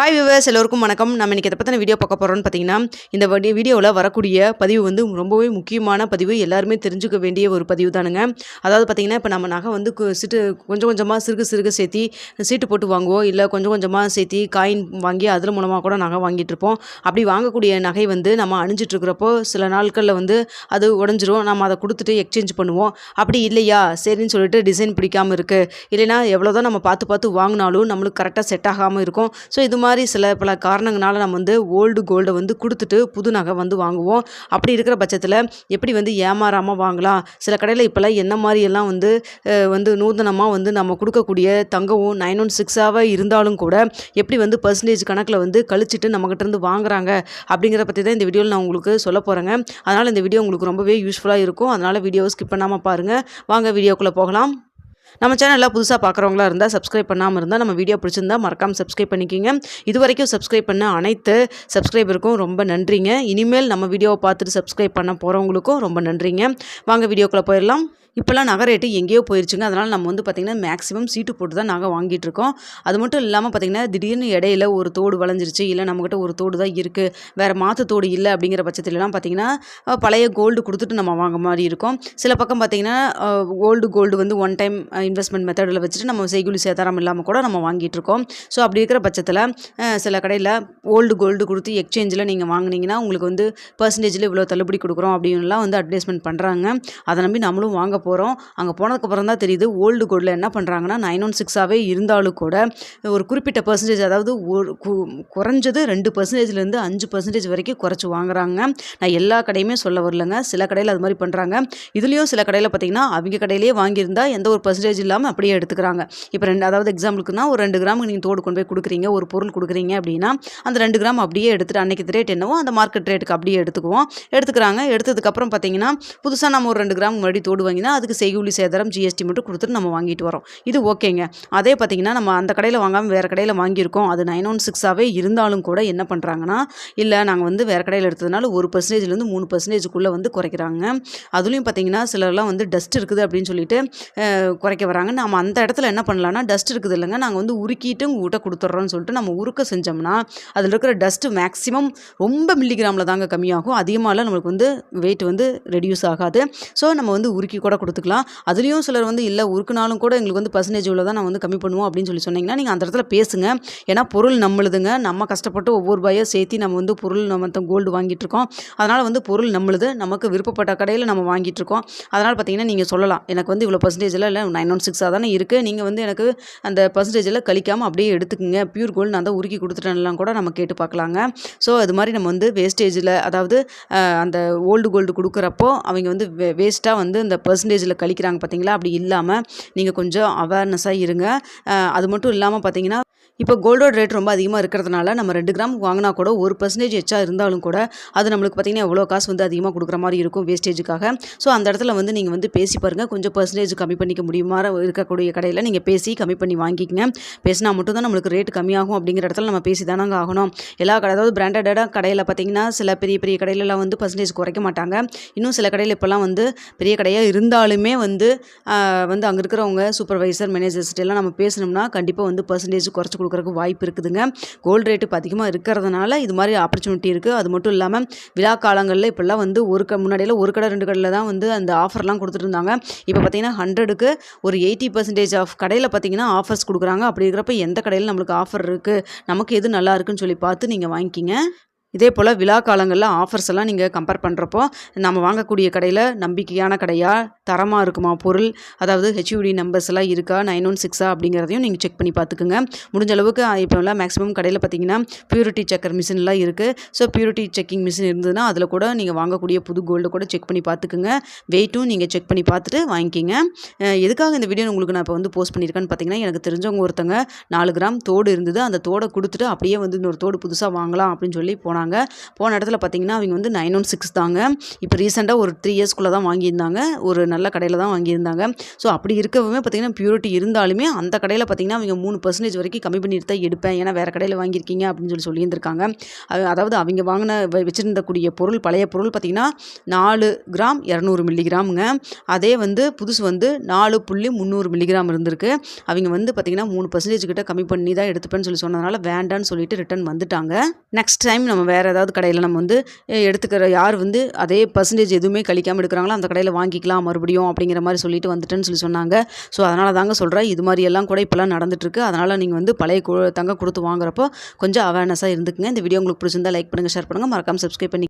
Hi viewers எல்லோருக்கும் வணக்கம். நம்ம இன்றைக்கி எதை பற்றின வீடியோ பார்க்க போகிறோம்னு பார்த்தீங்கன்னா இந்த வடி வீடியோவில் வரக்கூடிய பதிவு வந்து ரொம்பவே முக்கியமான பதிவு. எல்லாருமே தெரிஞ்சுக்க வேண்டிய ஒரு பதிவு தானுங்க. அதாவது பார்த்திங்கன்னா இப்போ நம்ம நகை வந்து கு- சிட்டு கொஞ்சம் கொஞ்சமாக சிறுக சிறுக சேர்த்தி சீட்டு போட்டு வாங்குவோம் இல்லை கொஞ்சம் கொஞ்சமாக சேர்த்தி காயின் வாங்கி அதில் மூலமாக கூட நகை வாங்கிட்டு இருப்போம். அப்படி வாங்கக்கூடிய நகை வந்து நம்ம அணிஞ்சிட்ருக்கிறப்போ சில நாட்களில் வந்து அது உடஞ்சிரும். நம்ம அதை கொடுத்துட்டு எக்ஸ்சேஞ்ச் பண்ணுவோம். அப்படி இல்லையா? சரின்னு சொல்லிட்டு டிசைன் பிடிக்காம இருக்குது இல்லைன்னா எவ்வளோதான் நம்ம பார்த்து பார்த்து வாங்கினாலும் நம்மளுக்கு கரெக்டாக செட் ஆகாமல் இருக்கும். ஸோ இது மாதிரி சில பல காரணங்களால் நம்ம வந்து ஓல்டு கோல்டை வந்து கொடுத்துட்டு புது நகை வந்து வாங்குவோம். அப்படி இருக்கிற பட்சத்தில் எப்படி வந்து ஏமாறாமல் வாங்கலாம்? சில கடையில் இப்போல்லாம் என்ன மாதிரியெல்லாம் வந்து வந்து நூதனமாக வந்து நம்ம கொடுக்கக்கூடிய தங்கவும் நைன் ஒன் சிக்ஸாக இருந்தாலும் கூட எப்படி வந்து பர்சன்டேஜ் கணக்கில் வந்து கழிச்சிட்டு நம்மகிட்டேருந்து வாங்குறாங்க? அப்படிங்கிற பற்றி தான் இந்த வீடியோவில் நான் உங்களுக்கு சொல்ல போகிறேங்க அதனால் இந்த வீடியோ உங்களுக்கு ரொம்பவே யூஸ்ஃபுல்லாக இருக்கும். அதனால் வீடியோவை ஸ்கிப் பண்ணாமல் பாருங்கள் வாங்க வீடியோக்குள்ளே போகலாம். நம்ம சேனலில் புதுசாக பார்க்குறவங்களா இருந்தால் சப்ஸ்கிரைப் பண்ணாமல் இருந்தால் நம்ம வீடியோ பிடிச்சிருந்தா மறக்காமல் சப்ஸ்கிரைப் பண்ணிக்கிங்க. இது வரைக்கும் சப்ஸ்கிரைப் பண்ண அனைத்து சப்ஸ்கிரைபருக்கும் ரொம்ப நன்றிங்க. இனிமேல் நம்ம வீடியோவை பார்த்துட்டு சப்ஸ்கிரைப் பண்ண போகிறவங்களுக்கும் ரொம்ப நன்றிங்க. வாங்க வீடியோக்குள்ளே போயிடலாம். இப்போல்லாம் நகை ரேட்டு எங்கேயோ போயிடுச்சுங்க அதனால் நம்ம வந்து பார்த்திங்கன்னா மேக்ஸிமம் சீட்டு போட்டு தான் நகை வாங்கிட்டு இருக்கோம். அது மட்டும் இல்லாமல் பார்த்திங்கன்னா திடீர்னு இடையில ஒரு தோடு வளைஞ்சிருச்சு. இல்லை நம்மக்கிட்ட ஒரு தோடு தான் இருக்குது வேறு மாற்று தோடு இல்லை அப்படிங்கிற பட்சத்துலலாம் பார்த்திங்கன்னா பழைய கோல்டு கொடுத்துட்டு நம்ம வாங்க மாதிரி இருக்கும். சில பக்கம் பார்த்திங்கன்னா ஓல்டு கோல்டு வந்து ஒன் டைம் இன்வெஸ்ட்மெண்ட் மெத்தடில் வச்சுட்டு நம்ம செய்குலி சேதாரம் இல்லாமல் கூட நம்ம வாங்கிட்டு இருக்கோம். ஸோ அப்படி இருக்கிற பட்சத்தில் சில கடையில் ஓல்டு கோல்டு கொடுத்து எக்ஸ்சேஞ்சில் நீங்கள் வாங்கினீங்கன்னா உங்களுக்கு வந்து பர்சன்டேஜில் இவ்வளோ தள்ளுபடி கொடுக்குறோம் அப்படின்லாம் வந்து அட்வர்டைஸ்மெண்ட் பண்ணுறாங்க அதை நம்பி நம்மளும் வாங்க போகிறோம் அங்கே போனதுக்கப்புறம் தான் தெரியுது ஓல்டு கோல்டில் என்ன பண்ணுறாங்கன்னா நைன் ஒன் சிக்ஸாகவே இருந்தாலும் கூட ஒரு குறிப்பிட்ட பர்சன்டேஜ் அதாவது ஒரு கு- குறைஞ்சது ரெண்டு பர்சன்டேஜ்லேருந்து அஞ்சு பர்சன்டேஜ் வரைக்கும் குறைச்சி வாங்குறாங்க. நான் எல்லா கடையுமே சொல்ல வரலங்க. சில கடையில் அது மாதிரி பண்ணுறாங்க இதுலேயும் சில கடையில் பார்த்தீங்கன்னா அவங்க கடையிலேயே வாங்கியிருந்தா எந்த ஒரு பர்சன்டேஜ் இல்லாமல் அப்படியே எடுத்துக்கிறாங்க. இப்போ ரெண்டு அதாவது எக்ஸாம்பிளுக்குனா ஒரு ரெண்டு கிராமுக்கு நீங்கள் தோடு கொண்டு போய் கொடுக்குறீங்க ஒரு பொருள் கொடுக்குறீங்க அப்படின்னா அந்த ரெண்டு கிராம் அப்படியே எடுத்துட்டு அன்னைக்கு ரேட் என்னவோ அந்த மார்க்கெட் ரேட்டுக்கு அப்படியே எடுத்துக்குவோம். எடுத்துக்கிறாங்க. எடுத்ததுக்கப்புறம் பார்த்தீங்கன்னா புதுசாக நம்ம ஒரு ரெண்டு கிராம் முன்னாடி தோடு வாங்கினா அதுக்கு செய்கூலி சேதாரம் ஜிஎஸ்டி மட்டும் கொடுத்துட்டு நம்ம வாங்கிட்டு வரோம். இது ஓகேங்க. அதே பார்த்தீங்கன்னா நம்ம அந்த கடையில் வாங்காமல் வேறு கடையில் வாங்கியிருக்கோம். அது நைன் ஒன் சிக்ஸாகவே இருந்தாலும் கூட என்ன பண்ணுறாங்கன்னா இல்லை நாங்கள் வந்து வேறு கடையில் எடுத்ததுனால ஒரு பர்சன்டேஜ்லேருந்து மூணு பர்சன்டேஜுக்குள்ளே வந்து குறைக்கிறாங்க. அதுலேயும் பார்த்தீங்கன்னா சிலர்லாம் வந்து டஸ்ட் இருக்குது அப்படின்னு சொல்லிட்டு குறைக்க வராங்க. நம்ம அந்த இடத்துல என்ன பண்ணலான்னா டஸ்ட் இருக்குது இல்லைங்க. நாங்கள் வந்து உருக்கிட்டு ஊட்ட கொடுத்துட்றோம்னு சொல்லிட்டு நம்ம உருக்க செஞ்சோம்னா அதில் இருக்கிற டஸ்ட்டு மேக்ஸிமம் ரொம்ப மில்லிகிராமில் தாங்க கம்மியாகும். அதிகமாகலாம் நம்மளுக்கு வந்து வெயிட் வந்து ரெடியூஸ் ஆகாது. ஸோ நம்ம வந்து உருக்கி கூட கொடுத்துக்கலாம். அதுலேயும் சிலர் வந்து இல்லை உருக்குனாலும் கூட எங்களுக்கு வந்து பர்சன்டேஜ் இவ்வளோ தான் நான் வந்து கம்மி பண்ணுவோம் அப்படின்னு சொல்லி சொன்னீங்கன்னா நீங்கள் அந்த இடத்துல பேசுங்க. ஏன்னா பொருள் நம்மளுதுங்க. நம்ம கஷ்டப்பட்டு ஒவ்வொரு ரூபாயோ சேர்த்து நம்ம வந்து பொருள் நம்ம கோல்டு வாங்கிட்டு இருக்கோம். அதனால் வந்து பொருள் நம்மளுது. நமக்கு விருப்பப்பட்ட கடையில் நம்ம வாங்கிட்டு இருக்கோம். அதனால் பார்த்தீங்கன்னா நீங்கள் சொல்லலாம். எனக்கு வந்து இவ்வளோ பர்சன்டேஜில் இல்லை. நைன் ஒன் சிக்ஸாக தானே இருக்குது நீங்கள் வந்து எனக்கு அந்த பர்சன்டேஜில் கழிக்காமல் அப்படியே எடுத்துக்கோங்க. பியூர் கோல்டு நான் தான் உருக்கி கொடுத்துட்டேன்லாம் கூட நம்ம கேட்டு பார்க்கலாங்க ஸோ அது மாதிரி நம்ம வந்து வேஸ்டேஜில் அதாவது அந்த ஓல்டு கோல்டு கொடுக்குறப்போ அவங்க வந்து வே வேஸ்ட்டாக வந்து அந்த பர்சன்டேஜில் கழிக்கிறாங்க பார்த்தீங்களா அப்படி இல்லாமல் நீங்கள் கொஞ்சம் அவேர்னஸாக இருங்க. அது மட்டும் இல்லாமல் பார்த்தீங்கன்னா இப்போ கோல்டோட ரேட் ரொம்ப அதிகமாக இருக்கிறதுனால நம்ம ரெண்டு கிராம் வாங்கினா கூட ஒரு பர்சன்டேஜ் எச்சா இருந்தாலும் கூட அது நம்மளுக்கு பார்த்தீங்கன்னா எவ்வளோ காசு வந்து அதிகமாக கொடுக்குற மாதிரி இருக்கும் வேஸ்டேஜுக்காக ஸோ அந்த இடத்துல வந்து நீங்கள் வந்து பேசி பாருங்கள் கொஞ்சம் பர்சன்டேஜ் கம்மி பண்ணிக்க முடியுமா? இருக்கக்கூடிய கடையில் நீங்கள் பேசி கம்மி பண்ணி வாங்கிக்கங்க. பேசினா மட்டும் தான் நம்மளுக்கு ரேட் கம்மியாகும் அப்படிங்கிற இடத்துல நம்ம பேசி தானாங்க ஆகணும். எல்லா கடை அதாவது பிராண்டடாக கடையில் பார்த்தீங்கன்னா சில பெரிய பெரிய கடையிலலாம் வந்து பர்சன்டேஜ் குறைக்க மாட்டாங்க. இன்னும் சில கடையில் இப்போல்லாம் வந்து பெரிய கடையாக இருந்தால் வந்து வந்து அங்கே இருக்கிறவங்க சூப்பர்வைசர் மேனேஜர்ஸ்ட்டெல்லாம் நம்ம பேசணும்னா கண்டிப்பாக வந்து பர்சன்டேஜ் குறைச்சி கொடுக்குறக்கு வாய்ப்பு இருக்குதுங்க. கோல்டு ரேட்டு இப்போ அதிகமாக இருக்கிறதுனால இது மாதிரி ஆப்பர்ச்சுனிட்டி இருக்குது அது மட்டும் இல்லாமல் விழா காலங்களில் இப்போல்லாம் வந்து ஒரு க முன்னாடியெல்லாம் ஒரு கடை ரெண்டு கடையில் தான் வந்து அந்த ஆஃபர்லாம் கொடுத்துட்டு இருந்தாங்க. இப்போ பார்த்தீங்கன்னா ஹண்ட்ரடுக்கு ஒரு எயிட்டி பர்சன்டேஜ் ஆஃப் கடையில் பார்த்தீங்கன்னா ஆஃபர்ஸ் கொடுக்குறாங்க. அப்படி இருக்கிறப்ப எந்த கடையில் நம்மளுக்கு ஆஃபர் இருக்குது நமக்கு எது நல்லா இருக்குன்னு சொல்லி பார்த்து நீங்கள் வாங்கிக்கிங்க. இதே போல் விழா காலங்களில் ஆஃபர்ஸ் எல்லாம் நீங்கள் கம்பேர் பண்ணுறப்போ நம்ம வாங்கக்கூடிய கடையில் நம்பிக்கையான கடையா தரமாக இருக்குமா பொருள்? அதாவது ஹெச்யூடி நம்பர்ஸ் எல்லாம் இருக்கா நைன் ஒன் சிக்ஸா அப்படிங்கிறதையும் நீங்கள் செக் பண்ணி பார்த்துக்குங்க. முடிஞ்ச அளவுக்கு இப்போ எல்லாம் மேக்ஸிமம் கடையில் பார்த்தீங்கன்னா பியூரிட்டி செக்கர் மிஷின்லாம் இருக்குது ஸோ பியூரிட்டி செக்கிங் மிஷின் இருந்ததுன்னா அதில் கூட நீங்கள் வாங்கக்கூடிய புது கோல்டு கூட செக் பண்ணி பார்த்துக்குங்க. வெயிட்டும் நீங்கள் செக் பண்ணி பார்த்துட்டு வாங்கிக்கிங்க. எதுக்காக இந்த வீடியோ உங்களுக்கு நான் இப்போ வந்து போஸ்ட் பண்ணியிருக்கேன்னு பார்த்தீங்கன்னா எனக்கு தெரிஞ்சவங்க ஒருத்தங்க நாலு கிராம் தோடு இருந்தது. அந்த தோடை கொடுத்துட்டு அப்படியே வந்து இன்னொரு தோடு புதுசாக வாங்கலாம் அப்படின்னு சொல்லி போனாங்க. போனாங்க போன இடத்துல பார்த்தீங்கன்னா அவங்க வந்து நைன் ஒன் சிக்ஸ் தாங்க. இப்போ ரீசெண்டாக ஒரு த்ரீ இயர்ஸ்க்குள்ளே தான் வாங்கியிருந்தாங்க. ஒரு நல்ல கடையில் தான் வாங்கியிருந்தாங்க. ஸோ அப்படி இருக்கவுமே பார்த்தீங்கன்னா பியூரிட்டி இருந்தாலுமே அந்த கடையில் பார்த்தீங்கன்னா அவங்க மூணு பர்சன்டேஜ் வரைக்கும் கம்மி பண்ணிட்டு தான் எடுப்பேன். ஏன்னா வேறு கடையில் வாங்கியிருக்கீங்க அப்படின்னு சொல்லி சொல்லியிருந்திருக்காங்க. அதாவது அவங்க வாங்கின வ- வச்சிருந்தக்கூடிய பொருள் பழைய பொருள் பார்த்தீங்கன்னா நாலு கிராம் இரநூறு மில்லிகிராமுங்க அதே வந்து புதுசு வந்து நாலு புள்ளி முந்நூறு மில்லிகிராம் இருந்திருக்கு. அவங்க வந்து பார்த்திங்கன்னா மூணு பர்சன்டேஜ் கிட்ட கம்மி பண்ணி தான் எடுத்துப்பேன்னு சொல்லி சொன்னதுனால வேண்டான்னு சொல்லிட்டு ரிட்டர்ன் வந்துட்டாங்க. நெக்ஸ்ட் டைம் நம்ம வேறு ஏதாவது கடையில் நம்ம வந்து எடுத்துக்கிற யார் வந்து அதே பர்சன்டேஜ் எதுவுமே கழிக்காமல் எடுக்கிறாங்களோ அந்த கடையில் வாங்கிக்கலாம் மறுபடியும் அப்படிங்கிற மாதிரி சொல்லிட்டு வந்துட்டேன்னு சொல்லி சொன்னாங்க. ஸோ அதனால தாங்க சொல்கிறேன் இது மாதிரி எல்லாம் கூட இப்போலாம் நடந்துட்டுருக்கு. அதனால் நீங்கள் வந்து பழைய கு- தங்க கொடுத்து வாங்குறப்போ கொஞ்சம் அவேர்னஸாக இருந்துக்குங்க. இந்த வீடியோ உங்களுக்கு பிடிச்சிருந்தா லைக் பண்ணுங்கள் ஷேர் பண்ணுங்கள் மறக்காமல் சப்ஸ்கிரைப் பண்ணி